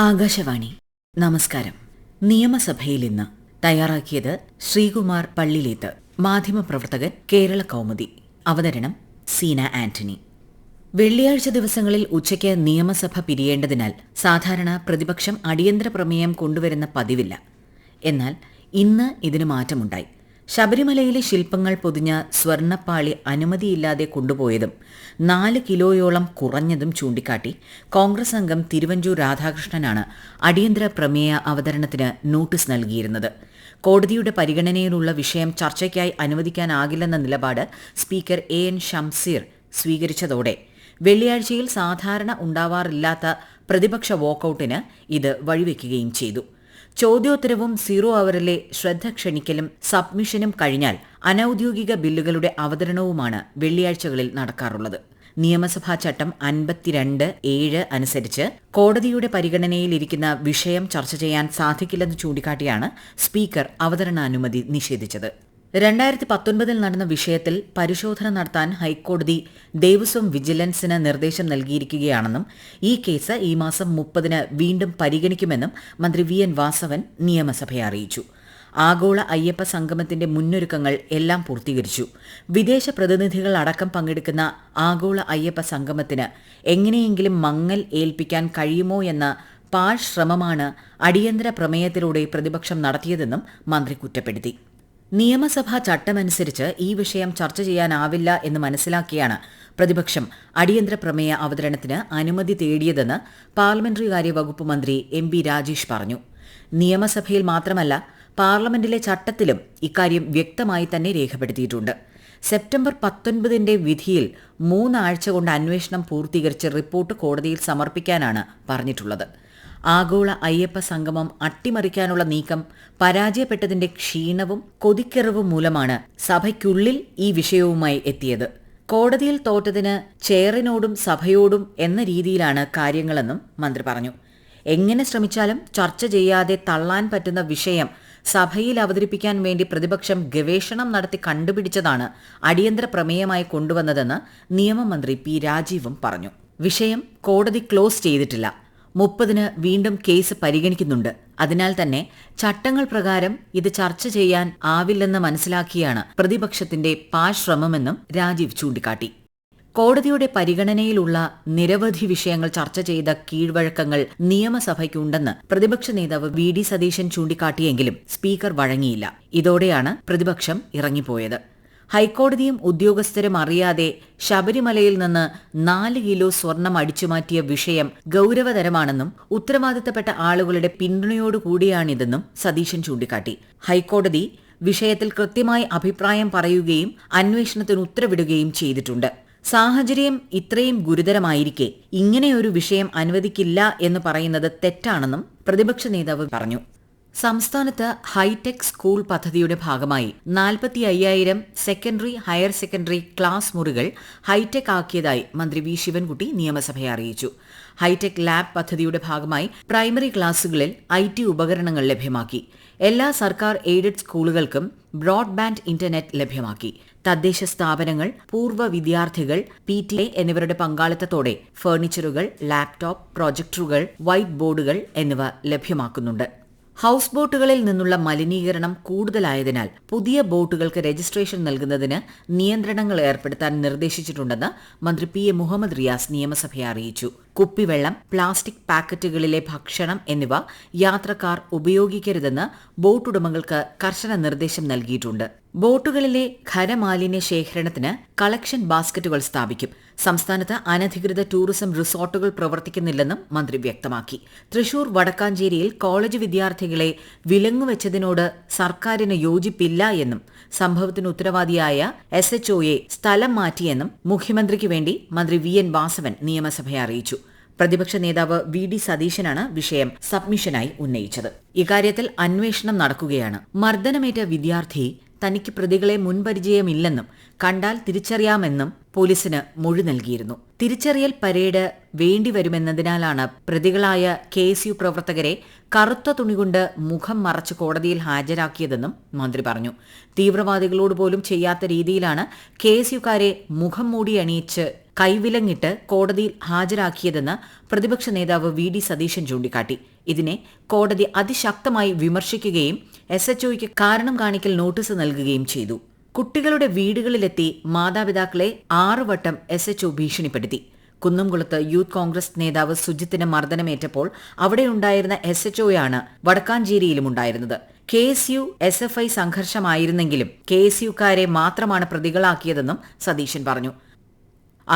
ആകാശവാണി. നമസ്കാരം. നിയമസഭയിൽ ഇന്ന് തയ്യാറാക്കിയത് ശ്രീകുമാർ പള്ളിലേത്ത്. മാധ്യമപ്രവർത്തകൻ കേരള കൗമുദി. അവതരണം സീന ആന്റണി. വെള്ളിയാഴ്ച ദിവസങ്ങളിൽ ഉച്ചയ്ക്ക് നിയമസഭ പിരിയേണ്ടതിനാൽ സാധാരണ പ്രതിപക്ഷം അടിയന്തര പ്രമേയം കൊണ്ടുവരുന്ന പതിവില്ല. എന്നാൽ ഇന്ന് ഇതിന് മാറ്റമുണ്ടായി. ശബരിമലയിലെ ശില്പങ്ങൾ പൊതിഞ്ഞ സ്വർണപ്പാളി അനുമതിയില്ലാതെ കൊണ്ടുപോയതും നാല് കിലോയോളം കുറഞ്ഞതും ചൂണ്ടിക്കാട്ടി കോൺഗ്രസ് അംഗം തിരുവഞ്ചൂർ രാധാകൃഷ്ണനാണ് അടിയന്തര പ്രമേയ അവതരണത്തിന് നോട്ടീസ് നൽകിയിരുന്നത്. കോടതിയുടെ പരിഗണനയിലുള്ള വിഷയം ചർച്ചയ്ക്കായി അനുവദിക്കാനാകില്ലെന്ന നിലപാട് സ്പീക്കർ എ എൻ ഷംസീർ സ്വീകരിച്ചതോടെ വെള്ളിയാഴ്ചയിൽ സാധാരണ ഉണ്ടാവാറില്ലാത്ത പ്രതിപക്ഷ വാക്കൌട്ടിന് ഇത് വഴിവെക്കുകയും ചെയ്തു. ചോദ്യോത്തരവും സീറോ അവറിലെ ശ്രദ്ധ ക്ഷണിക്കലും സബ്മിഷനും കഴിഞ്ഞാൽ അനൌദ്യോഗിക ബില്ലുകളുടെ അവതരണവുമാണ് വെള്ളിയാഴ്ചകളിൽ നടക്കാറുള്ളത്. നിയമസഭാ ചട്ടം അൻപത്തിരണ്ട് ഏഴ് അനുസരിച്ച് കോടതിയുടെ പരിഗണനയിലിരിക്കുന്ന വിഷയം ചർച്ച ചെയ്യാൻ സാധിക്കില്ലെന്ന് ചൂണ്ടിക്കാട്ടിയാണ് സ്പീക്കർ അവതരണാനുമതി നിഷേധിച്ചത്. രണ്ടായിരത്തി പത്തൊൻപതിൽ നടന്ന വിഷയത്തിൽ പരിശോധന നടത്താൻ ഹൈക്കോടതി ദേവസ്വം വിജിലൻസിന് നിർദ്ദേശം നൽകിയിരിക്കുകയാണെന്നും ഈ കേസ് ഈ മാസം മുപ്പതിന് വീണ്ടും പരിഗണിക്കുമെന്നും മന്ത്രി വി എൻ വാസവൻ നിയമസഭയെ അറിയിച്ചു. ആഗോള അയ്യപ്പ സംഗമത്തിന്റെ മുന്നൊരുക്കങ്ങൾ എല്ലാം പൂർത്തീകരിച്ചു. വിദേശ പ്രതിനിധികൾ അടക്കം പങ്കെടുക്കുന്ന ആഗോള അയ്യപ്പ സംഗമത്തിന് എങ്ങനെയെങ്കിലും മങ്ങൽ ഏൽപ്പിക്കാൻ കഴിയുമോ എന്ന പാഴ് ശ്രമമാണ് അടിയന്തര പ്രമേയത്തിലൂടെ പ്രതിപക്ഷം നടത്തിയതെന്നും മന്ത്രി കുറ്റപ്പെടുത്തി. നിയമസഭാ ചട്ടമനുസരിച്ച് ഈ വിഷയം ചർച്ച ചെയ്യാനാവില്ല എന്ന് മനസ്സിലാക്കിയാണ് പ്രതിപക്ഷം അടിയന്തര പ്രമേയ അവതരണത്തിന് അനുമതി തേടിയതെന്ന് പാർലമെന്ററി കാര്യ വകുപ്പ് മന്ത്രി എം ബി രാജേഷ് പറഞ്ഞു. നിയമസഭയിൽ മാത്രമല്ല പാർലമെന്റിലെ ചട്ടത്തിലും ഇക്കാര്യം വ്യക്തമായി തന്നെ രേഖപ്പെടുത്തിയിട്ടുണ്ട്. സെപ്റ്റംബർ പത്തൊൻപതിന്റെ വിധിയിൽ മൂന്നാഴ്ച കൊണ്ട് അന്വേഷണം പൂർത്തീകരിച്ച് റിപ്പോർട്ട് കോടതിയിൽ സമർപ്പിക്കാനാണ് പറഞ്ഞിട്ടുള്ളത്. ആഗോള അയ്യപ്പ സംഗമം അട്ടിമറിക്കാനുള്ള നീക്കം പരാജയപ്പെട്ടതിന്റെ ക്ഷീണവും കൊതിക്കിറവും മൂലമാണ് സഭയ്ക്കുള്ളിൽ ഈ വിഷയവുമായി എത്തിയത്. കോടതിയിൽ തോറ്റതിന് ചെയറിനോടും സഭയോടും എന്ന രീതിയിലാണ് കാര്യങ്ങളെന്നും മന്ത്രി പറഞ്ഞു. എങ്ങനെ ശ്രമിച്ചാലും ചർച്ച ചെയ്യാതെ തള്ളാൻ പറ്റുന്ന വിഷയം സഭയിൽ അവതരിപ്പിക്കാൻ വേണ്ടി പ്രതിപക്ഷം ഗവേഷണം നടത്തി കണ്ടുപിടിച്ചതാണ് അടിയന്തര പ്രമേയമായി കൊണ്ടുവന്നതെന്ന് നിയമമന്ത്രി പി രാജീവും പറഞ്ഞു. വിഷയം കോടതി ക്ലോസ് ചെയ്തിട്ടില്ല. മുപ്പതിന് വീണ്ടും കേസ് പരിഗണിക്കുന്നുണ്ട്. അതിനാൽ തന്നെ ചട്ടങ്ങൾ പ്രകാരം ഇത് ചർച്ച ചെയ്യാൻ ആവില്ലെന്ന് മനസ്സിലാക്കിയാണ് പ്രതിപക്ഷത്തിന്റെ പാശ്രമമെന്നും രാജീവ് ചൂണ്ടിക്കാട്ടി. കോടതിയുടെ പരിഗണനയിലുള്ള നിരവധി വിഷയങ്ങൾ ചർച്ച ചെയ്ത കീഴ്വഴക്കങ്ങൾ നിയമസഭയ്ക്കുണ്ടെന്ന് പ്രതിപക്ഷ നേതാവ് വി ഡി സതീശൻ ചൂണ്ടിക്കാട്ടിയെങ്കിലും സ്പീക്കർ വഴങ്ങിയില്ല. ഇതോടെയാണ് പ്രതിപക്ഷം ഇറങ്ങിപ്പോയത്. ഹൈക്കോടതിയും ഉദ്യോഗസ്ഥരും അറിയാതെ ശബരിമലയിൽ നിന്ന് നാല് കിലോ സ്വർണം അടിച്ചുമാറ്റിയ വിഷയം ഗൌരവതരമാണെന്നും ഉത്തരവാദിത്തപ്പെട്ട ആളുകളുടെ പിന്തുണയോടുകൂടിയാണിതെന്നും സതീശൻ ചൂണ്ടിക്കാട്ടി. ഹൈക്കോടതി വിഷയത്തിൽ കൃത്യമായി അഭിപ്രായം പറയുകയും അന്വേഷണത്തിന് ഉത്തരവിടുകയും ചെയ്തിട്ടുണ്ട്. സാഹചര്യം ഇത്രയും ഗുരുതരമായിരിക്കെ ഇങ്ങനെയൊരു വിഷയം അനുവദിക്കില്ല എന്ന് പറയുന്നത് തെറ്റാണെന്നും പ്രതിപക്ഷ നേതാവ് പറഞ്ഞു. സംസ്ഥാനത്ത് ഹൈടെക് സ്കൂൾ പദ്ധതിയുടെ ഭാഗമായി നാൽപ്പത്തി അയ്യായിരം സെക്കൻഡറി ഹയർ സെക്കൻഡറി ക്ലാസ് മുറികൾ ഹൈടെക് ആക്കിയതായി മന്ത്രി വി ശിവൻകുട്ടി നിയമസഭയെ അറിയിച്ചു. ഹൈടെക് ലാബ് പദ്ധതിയുടെ ഭാഗമായി പ്രൈമറി ക്ലാസുകളിൽ ഐ ടി ഉപകരണങ്ങൾ ലഭ്യമാക്കി. എല്ലാ സർക്കാർ എയ്ഡഡ് സ്കൂളുകൾക്കും ബ്രോഡ്ബാൻഡ് ഇന്റർനെറ്റ് ലഭ്യമാക്കി. തദ്ദേശ സ്ഥാപനങ്ങൾ പൂർവ വിദ്യാർത്ഥികൾ പി ടി എ എന്നിവരുടെ പങ്കാളിത്തത്തോടെ ഫർണിച്ചറുകൾ ലാപ്ടോപ്പ് പ്രൊജക്ടറുകൾ വൈറ്റ് ബോർഡുകൾ എന്നിവ ലഭ്യമാക്കുന്നുണ്ട്. ഹൌസ് ബോട്ടുകളിൽ നിന്നുള്ള മലിനീകരണം കൂടുതലായതിനാൽ പുതിയ ബോട്ടുകൾക്ക് രജിസ്ട്രേഷൻ നൽകുന്നതിന് നിയന്ത്രണങ്ങൾ ഏർപ്പെടുത്താൻ നിർദ്ദേശിച്ചിട്ടുണ്ടെന്ന് മന്ത്രി പി എ മുഹമ്മദ് റിയാസ് നിയമസഭയെ അറിയിച്ചു. കുപ്പിവെള്ളം പ്ലാസ്റ്റിക് പാക്കറ്റുകളിലെ ഭക്ഷണം എന്നിവ യാത്രക്കാർ ഉപയോഗിക്കരുതെന്ന് ബോട്ടുടമകൾക്ക് കർശന നിർദ്ദേശം നൽകിയിട്ടുണ്ട്. ബോട്ടുകളിലെ ഖരമാലിന്യ ശേഖരണത്തിന് കളക്ഷൻ ബാസ്ക്കറ്റുകൾ സ്ഥാപിക്കും. സംസ്ഥാനത്ത് അനധികൃത ടൂറിസം റിസോർട്ടുകൾ പ്രവർത്തിക്കുന്നില്ലെന്നും മന്ത്രി വ്യക്തമാക്കി. തൃശൂർ വടക്കാഞ്ചേരിയിൽ കോളേജ് വിദ്യാർത്ഥികളെ വിലങ്ങുവെച്ചതിനോട് സർക്കാരിന് യോജിപ്പില്ല എന്നും സംഭവത്തിന് ഉത്തരവാദിയായ എസ് എച്ച്ഒയെ സ്ഥലം മാറ്റിയെന്നും മുഖ്യമന്ത്രിക്ക് വേണ്ടി മന്ത്രി വി എൻ വാസവൻ നിയമസഭയെ അറിയിച്ചു. പ്രതിപക്ഷ നേതാവ് വി ഡി സതീശനാണ് വിഷയം സബ്മിഷനായി ഉന്നയിച്ചത്. ഇക്കാര്യത്തിൽ അന്വേഷണം നടക്കുകയാണ്. മർദ്ദനമേറ്റ വിദ്യാർത്ഥി തനിക്ക് പ്രതികളെ മുൻപരിചയമില്ലെന്നും കണ്ടാൽ തിരിച്ചറിയാമെന്നും പോലീസിന് മൊഴി നൽകിയിരുന്നു. തിരിച്ചറിയൽ പരേഡ് വേണ്ടിവരുമെന്നതിനാലാണ് പ്രതികളായ കെ എസ് യു പ്രവർത്തകരെ കറുത്ത തുണികൊണ്ട് മുഖം മറച്ച് കോടതിയിൽ ഹാജരാക്കിയതെന്നും മന്ത്രി പറഞ്ഞു. തീവ്രവാദികളോട് പോലും ചെയ്യാത്ത രീതിയിലാണ് കെ എസ് യുക്കാരെ മുഖം മൂടി അണിയിച്ച് കൈവിലങ്ങിട്ട് കോടതിയിൽ ഹാജരാക്കിയതെന്ന് പ്രതിപക്ഷ നേതാവ് വി ഡി സതീശൻ ചൂണ്ടിക്കാട്ടി. ഇതിനെ കോടതി അതിശക്തമായി വിമർശിക്കുകയും എസ് എച്ച് ഒക്ക് കാരണം കാണിക്കൽ നോട്ടീസ് നൽകുകയും ചെയ്തു. കുട്ടികളുടെ വീടുകളിലെത്തി മാതാപിതാക്കളെ ആറുവട്ടം എസ് എച്ച് ഒ ഭീഷണിപ്പെടുത്തി. കുന്നംകുളത്ത് യൂത്ത് കോൺഗ്രസ് നേതാവ് സുജിത്തിന് മർദ്ദനമേറ്റപ്പോൾ അവിടെയുണ്ടായിരുന്ന എസ് എച്ച് ഒയാണ് വടക്കാഞ്ചേരിയിലും ഉണ്ടായിരുന്നത്. K S U S F I സംഘർഷമായിരുന്നെങ്കിലും K S യുക്കാരെ മാത്രമാണ് പ്രതികളാക്കിയതെന്നും സതീശൻ പറഞ്ഞു.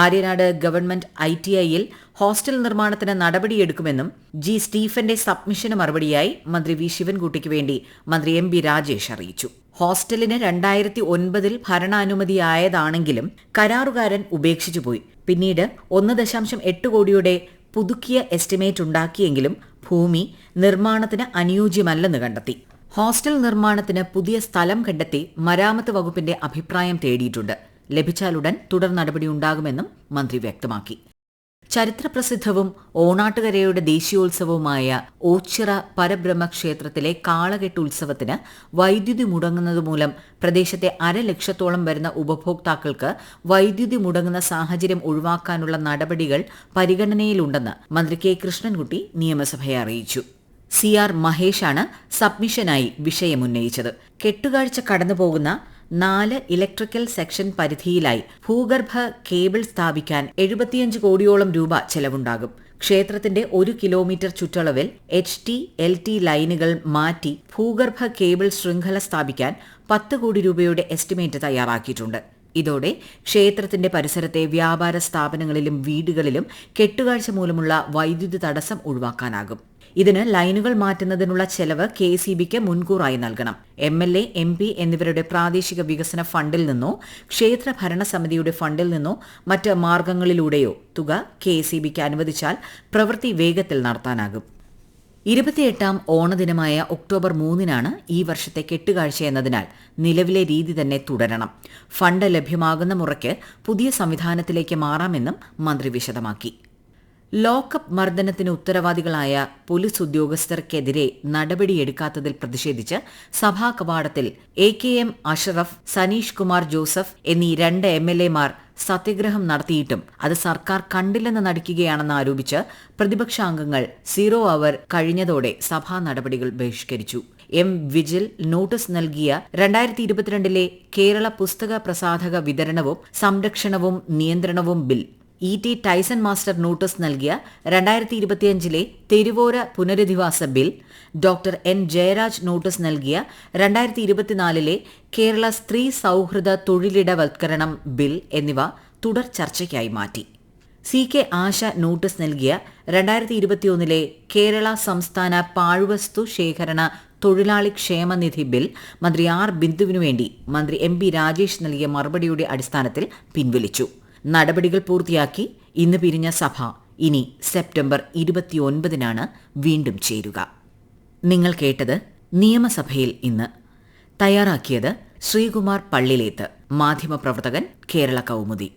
ആര്യനാട് ഗവൺമെന്റ് ഐ ടി ഐയിൽ ഹോസ്റ്റൽ നിർമ്മാണത്തിന് നടപടിയെടുക്കുമെന്നും ജി സ്റ്റീഫന്റെ സബ്മിഷന് മറുപടിയായി മന്ത്രി വി ശിവൻകുട്ടിക്ക് വേണ്ടി മന്ത്രി എം ബി രാജേഷ് അറിയിച്ചു. ഹോസ്റ്റലിന് രണ്ടായിരത്തി ഒൻപതിൽ ഭരണാനുമതിയായതാണെങ്കിലും കരാറുകാരൻ ഉപേക്ഷിച്ചുപോയി പിന്നീട് ഒന്ന് ദശാംശം എട്ട് കോടിയുടെ പുതുക്കിയ എസ്റ്റിമേറ്റ് ഉണ്ടാക്കിയെങ്കിലും ഭൂമി നിർമ്മാണത്തിന് അനുയോജ്യമല്ലെന്ന് കണ്ടെത്തി. ഹോസ്റ്റൽ നിർമ്മാണത്തിന് പുതിയ സ്ഥലം കണ്ടെത്തി മരാമത്ത് വകുപ്പിന്റെ അഭിപ്രായം തേടിയിട്ടുണ്ട്. ലഭിച്ചാലുടൻ തുടർ നടപടിയുണ്ടാകുമെന്നും മന്ത്രി വ്യക്തമാക്കി. ചരിത്രപ്രസിദ്ധവും ഓണാട്ടുകരയുടെ ദേശീയോത്സവവുമായ ഓച്ചിറ പരബ്രഹ്മക്ഷേത്രത്തിലെ കാളകെട്ട് ഉത്സവത്തിന് വൈദ്യുതി മുടങ്ങുന്നതുമൂലം പ്രദേശത്തെ അരലക്ഷത്തോളം വരുന്ന ഉപഭോക്താക്കൾക്ക് വൈദ്യുതി മുടങ്ങുന്ന സാഹചര്യം ഒഴിവാക്കാനുള്ള നടപടികൾ പരിഗണനയിലുണ്ടെന്ന് മന്ത്രി കെ കൃഷ്ണൻകുട്ടി നിയമസഭയെ അറിയിച്ചു. സി ആർ മഹേഷാണ് സബ്മിഷനായി വിഷയമുന്നയിച്ചത്. കെട്ടുകാഴ്ച കടന്നുപോകുന്ന നാല് ഇലക്ട്രിക്കൽ സെക്ഷൻ പരിധിയിലായി ഭൂഗർഭ കേബിൾ സ്ഥാപിക്കാൻ എഴുപത്തിയഞ്ച് കോടിയോളം രൂപ ചെലവുണ്ടാകും. ക്ഷേത്രത്തിന്റെ ഒരു കിലോമീറ്റർ ചുറ്റളവിൽ എച്ച് ടി എൽ ടി ലൈനുകൾ മാറ്റി ഭൂഗർഭ കേബിൾ ശൃംഖല സ്ഥാപിക്കാൻ പത്ത് കോടി രൂപയുടെ എസ്റ്റിമേറ്റ് തയ്യാറാക്കിയിട്ടുണ്ട്. ഇതോടെ ക്ഷേത്രത്തിന്റെ പരിസരത്തെ വ്യാപാര സ്ഥാപനങ്ങളിലും വീടുകളിലും കെട്ടുകാഴ്ച മൂലമുള്ള വൈദ്യുതി തടസ്സം ഒഴിവാക്കാനാകും. ഇതിന് ലൈനുകൾ മാറ്റുന്നതിനുള്ള ചെലവ് കെ സി ബിക്ക് മുൻകൂറായി നൽകണം. M L A M P എന്നിവരുടെ പ്രാദേശിക വികസന ഫണ്ടിൽ നിന്നോ ക്ഷേത്ര ഭരണസമിതിയുടെ ഫണ്ടിൽ നിന്നോ മറ്റ് മാർഗങ്ങളിലൂടെയോ തുക കെ സി ബിക്ക് അനുവദിച്ചാൽ പ്രവൃത്തി വേഗത്തിൽ നടത്താനാകും. ഇരുപത്തിയെട്ടാം ഓണദിനമായ ഒക്ടോബർ മൂന്നിനാണ് ഈ വർഷത്തെ കെട്ടുകാഴ്ച എന്നതിനാൽ നിലവിലെ രീതി തന്നെ തുടരണം. ഫണ്ട് ലഭ്യമാകുന്ന മുറയ്ക്ക് പുതിയ സംവിധാനത്തിലേക്ക് മാറാമെന്നും മന്ത്രി വിശദമാക്കി. ലോക്കപ്പ് മർദ്ദനത്തിന് ഉത്തരവാദികളായ പോലീസ് ഉദ്യോഗസ്ഥർക്കെതിരെ നടപടിയെടുക്കാത്തതിൽ പ്രതിഷേധിച്ച് സഭാ കവാടത്തിൽ A K M Ashraf Saneesh Kumar Joseph എന്നീ രണ്ട് എം എൽ എമാർ സത്യഗ്രഹം നടത്തിയിട്ടും അത് സർക്കാർ കണ്ടില്ലെന്ന് നടിക്കുകയാണെന്ന് ആരോപിച്ച് പ്രതിപക്ഷാംഗങ്ങൾ സീറോ അവർ കഴിഞ്ഞതോടെ സഭാ നടപടികൾ ബഹിഷ്കരിച്ചു. എം വിജിൽ നോട്ടീസ് നൽകിയ രണ്ടായിരത്തി ഇരുപത്തിരണ്ടിലെ കേരള പുസ്തക പ്രസാധക വിതരണവും സംരക്ഷണവും നിയന്ത്രണവും bill E T Tyson master notice നൽകിയ രണ്ടായിരത്തി ഇരുപത്തിയഞ്ചിലെ തെരുവോര പുനരധിവാസ bill doctor N Jayaraj notice നൽകിയ രണ്ടായിരത്തി ഇരുപത്തിനാലിലെ കേരള സ്ത്രീ സൗഹൃദ തൊഴിലിടവൽക്കരണം ബിൽ എന്നിവ തുടർ ചർച്ചയ്ക്കായി മാറ്റി. സി കെ ആശ നോട്ടീസ് നൽകിയ രണ്ടായിരത്തി ഇരുപത്തിയൊന്നിലെ കേരള സംസ്ഥാന പാഴ്വസ്തു ശേഖരണ തൊഴിലാളി ക്ഷേമനിധി ബിൽ മന്ത്രി ആർ ബിന്ദുവിനു വേണ്ടി മന്ത്രി എം പി രാജേഷ് നൽകിയ മറുപടിയുടെ അടിസ്ഥാനത്തിൽ പിൻവലിച്ചു. നടപടികൾ പൂർത്തിയാക്കി ഇന്ന് പിരിഞ്ഞ സഭ ഇനി സെപ്റ്റംബർ ഇരുപത്തിയൊൻപതിനാണ് വീണ്ടും ചേരുക. നിങ്ങൾ കേട്ടത് നിയമസഭയിൽ ഇന്ന്. തയ്യാറാക്കിയത് ശ്രീകുമാർ പള്ളിലേത്ത്. മാധ്യമപ്രവർത്തകൻ കേരള കൗമുദി.